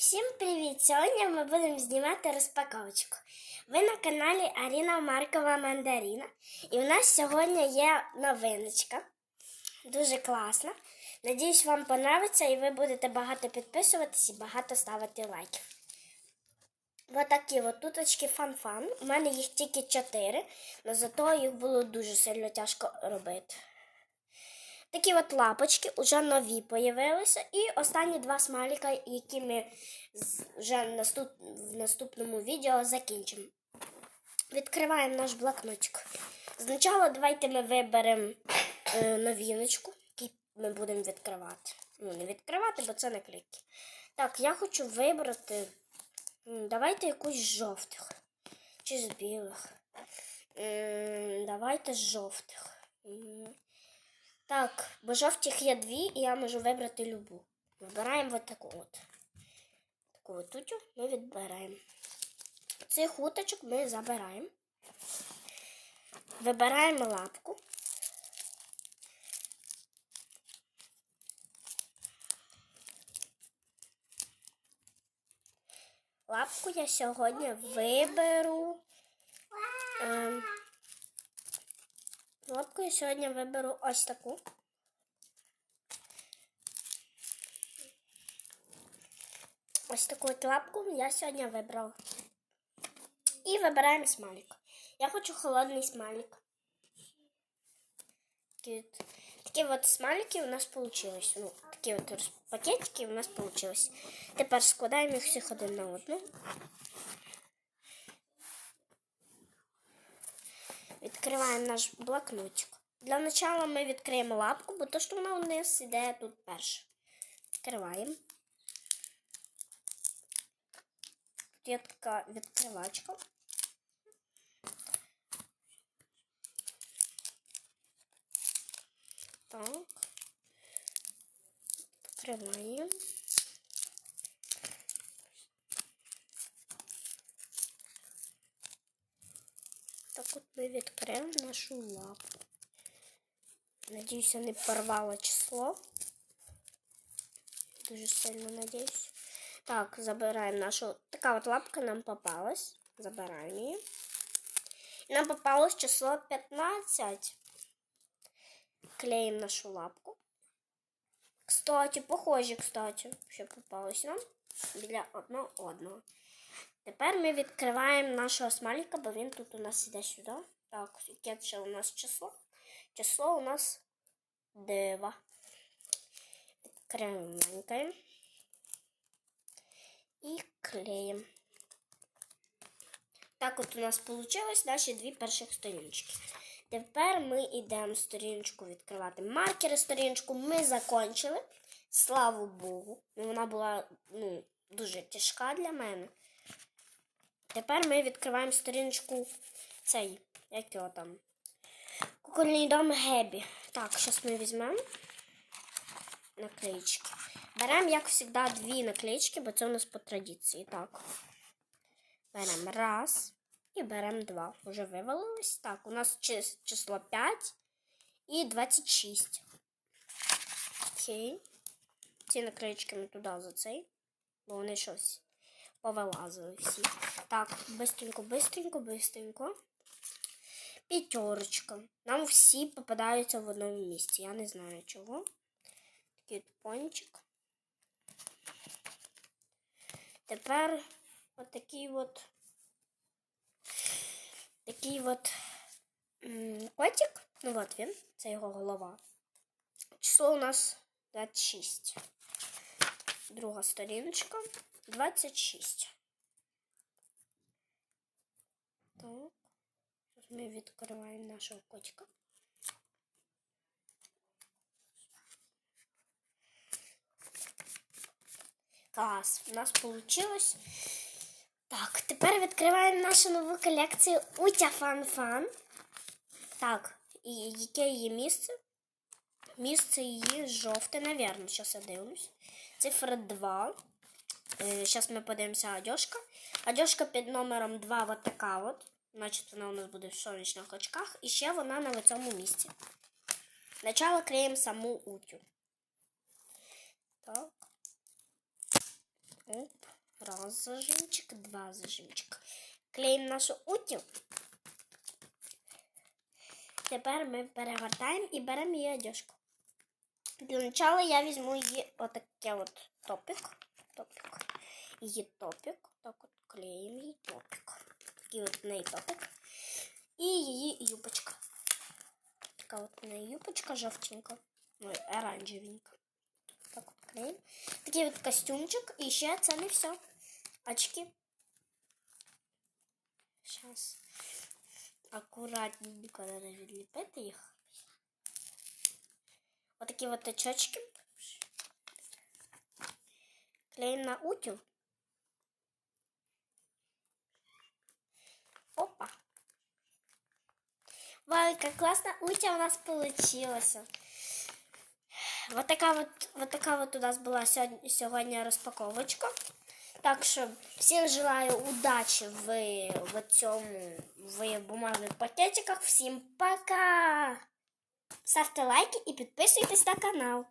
Всім привіт! Сьогодні ми будемо знімати розпаковочку. Ви на каналі Аріна Маркова Мандаріна. І у нас сьогодні є новиночка. Дуже класна. Надіюсь, вам понравиться і ви будете багато підписуватись і багато ставити лайків. Ось такі от туточки фан-фан. У мене їх тільки 4, але зато їх було дуже сильно тяжко робити. Такі от лапочки вже нові появилися. І останні два смайлика, які ми вже наступ, в наступному відео закінчимо. Відкриваємо наш блокнотик. Спочатку давайте ми виберемо е, новіночку, яку ми будемо відкривати. Ну, не відкривати, бо це наклейки. Так, я хочу вибрати. Давайте якусь з жовтих. Чи з білих. Давайте з жовтих. Так, бо жовтих є дві, і я можу вибрати любу. Вибираємо от таку от. Таку от тутю ми відбираємо. Цих уточок ми забираємо. Вибираємо лапку. Лапку я сьогодні виберу. Лапку я сьогодні виберу ось таку. Ось таку от лапку я сьогодні вибрала. І вибираємо смайлик. Я хочу холодний смайлик. Такі от, такі от смайлики у нас вийшли. Ну, такі от пакетики у нас вийшли. Тепер складаємо їх всіх один на одну. Відкриваємо наш блокнотик. Для начала ми відкриємо лапку, бо то, що вона нас іде тут перша. Відкриваємо. Тут є така відкривачка. Так. Відкриваємо. Так от ми відкрили нашу лапу. Надіюся, не порвало число. Дуже сильно надіюсь. Так, забираємо нашу. Така от лапка нам попалась. Забираємо її. Нам попалось число 15. Клеїмо нашу лапку. Кстати, похожі, кстати, що попалось нам біля одного одного. Тепер ми відкриваємо нашого смайлика, бо він тут у нас іде сюди. Так, яке ще у нас число? Число у нас 2. Відкриваємо. І клеїмо. Так от у нас вийшло наші дві перших сторіночки. Тепер ми йдемо сторіночку відкривати. Маркери сторіночку ми закончили. Слава Богу. Ну, Вона була ну, дуже тяжка для мене. Тепер ми відкриваємо сторіночку цей, як його там. Кукольний дом Гебі. Так, зараз ми візьмемо наклеїчки. Беремо, як завжди, дві наклеїчки, бо це у нас по традиції. Так. Беремо раз і беремо два. Уже вивалилось. Так, у нас число 5 і 26. Окей. Ці наклеїчки ми туди за цей, бо вони щось повилазили всі. Так, бистренько, бистренько, бистренько. П'ятерочка. Нам всі попадаються в одному місці. Я не знаю чого. Такий от пончик. Тепер отакий от такий от котик. Ну от він, це його голова. Число у нас 26. Друга сторіночка 26. Так. Зараз ми відкриваємо нашого котика. Клас, у нас вийшло. Так, тепер відкриваємо нашу нову колекцію Утя Фан Фан. Так, і яке її місце? Місце її жовте, навірно, зараз я дивлюсь. Цифра 2. Зараз ми подивимося одежка. Одежка під номером 2 от така от. Значить, вона у нас буде в сонячних очках. І ще вона на цьому місці. Начало клеїмо саму утю. Так. Оп. раз зажимчик, два зажимчика. Клеїмо нашу утю. Тепер ми перегортаємо і беремо її одежку. Для начала я візьму її отаке от топик. Топик. Її топик. Так от клеїмо її топик. Такий от в неї топик. І її юбочка. Така от в неї юбочка жовтенька. Ну, оранжевенька. Так от клеїмо. Такий от костюмчик. І ще це не все. Очки. Сейчас. Аккуратненько надо відліпити їх. Отакі от очочки. Клеїмо на утю. Вау, как классно утя у нас получилась. Вот такая вот, вот такая вот у нас была сегодня, сегодня распаковочка. Так що всім желаю удачі в, в цьому в бумажних пакетиках. Всім пока! Ставте лайки і підписуйтесь на канал.